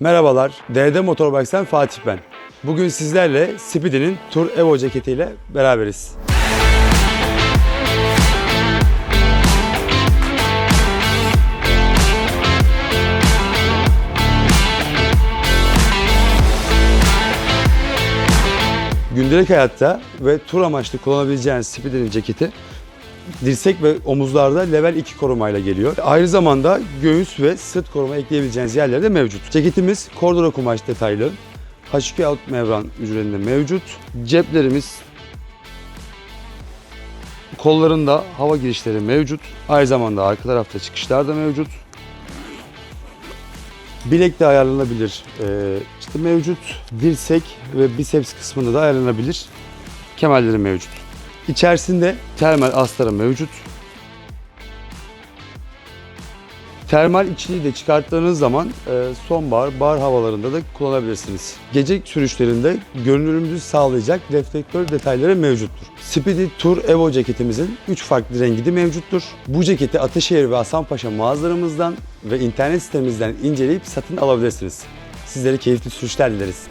Merhabalar, DD Motorbikes'ten Fatih ben. Bugün sizlerle Speedy'nin Tour Evo ceketiyle beraberiz. Gündelik hayatta ve tur amaçlı kullanabileceğiniz Speedy'nin ceketi dirsek ve omuzlarda level 2 korumayla geliyor. Aynı zamanda göğüs ve sırt koruma ekleyebileceğiniz yerler de mevcut. Ceketimiz kordura kumaş detaylı. H2 alt membran hücrelerinde mevcut. Ceplerimiz kollarında hava girişleri mevcut. Aynı zamanda arka tarafta çıkışlar da mevcut. Bilek de ayarlanabilir. Ee, işte mevcut dirsek ve biceps kısmında da ayarlanabilir. Kemerleri mevcut. İçerisinde termal astarı mevcut. Termal içliği de çıkarttığınız zaman e, sonbahar, bahar havalarında da kullanabilirsiniz. Gece sürüşlerinde görünürümüzü sağlayacak reflektör detayları mevcuttur. Speedy Tour Evo ceketimizin 3 farklı rengi de mevcuttur. Bu ceketi Ataşehir ve Hasanpaşa mağazalarımızdan ve internet sitemizden inceleyip satın alabilirsiniz. Sizlere keyifli sürüşler dileriz.